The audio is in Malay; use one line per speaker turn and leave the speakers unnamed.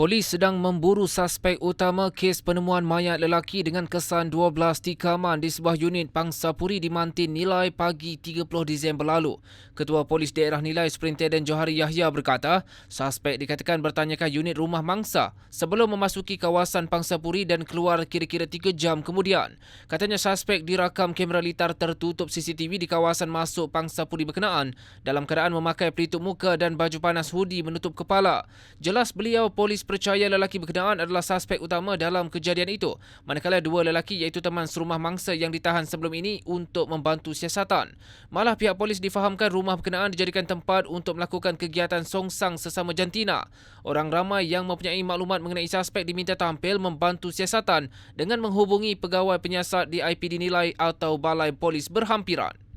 Polis sedang memburu suspek utama kes penemuan mayat lelaki dengan kesan 12 tikaman di sebuah unit Pangsapuri di Mantin Nilai pagi 30 Disember lalu. Ketua Polis Daerah Nilai Superintendent Johari Yahya berkata, suspek dikatakan bertanyakan unit rumah mangsa sebelum memasuki kawasan Pangsapuri dan keluar kira-kira 3 jam kemudian. Katanya suspek dirakam kamera litar tertutup CCTV di kawasan masuk Pangsapuri berkenaan dalam keadaan memakai pelitup muka dan baju panas hoodie menutup kepala. Jelas beliau polis percaya lelaki berkenaan adalah suspek utama dalam kejadian itu, manakala dua lelaki iaitu teman serumah mangsa yang ditahan sebelum ini untuk membantu siasatan. Malah pihak polis difahamkan rumah berkenaan dijadikan tempat untuk melakukan kegiatan songsang sesama jantina. Orang ramai yang mempunyai maklumat mengenai suspek diminta tampil membantu siasatan dengan menghubungi pegawai penyiasat di IPD Nilai atau Balai Polis berhampiran.